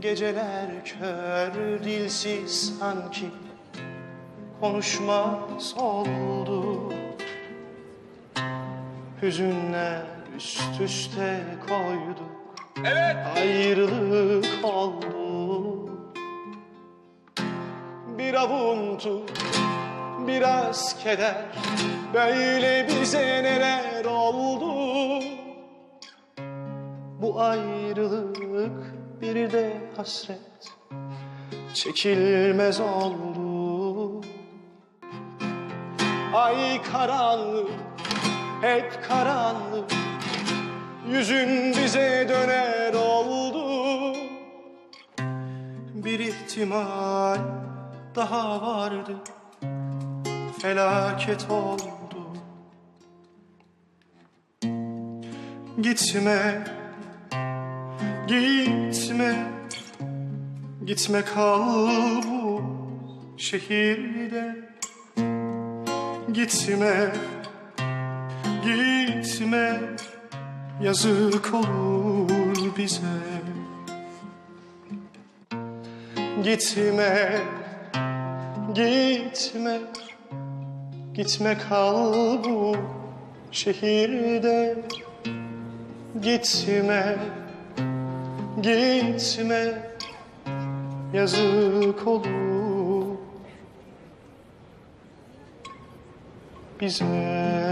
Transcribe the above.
Geceler kör dilsiz sanki konuşmaz oldu. Hüzünler üst üste koyduk Evet. Ayrılık oldu. Bir avuntu biraz keder Böyle bize neler oldu? Bu ayrılık bir de hasret Çekilmez oldu. Ay karanlık hep karanlık Yüzün bize döner oldu. Bir ihtimal daha vardı Felaket oldu. Gitme Gitme Gitme kal bu şehirde. Gitme Gitme Yazık olur bize. Gitme Gitme Gitme kal bu şehirde. Gitme Gitme Yazık olur. Bize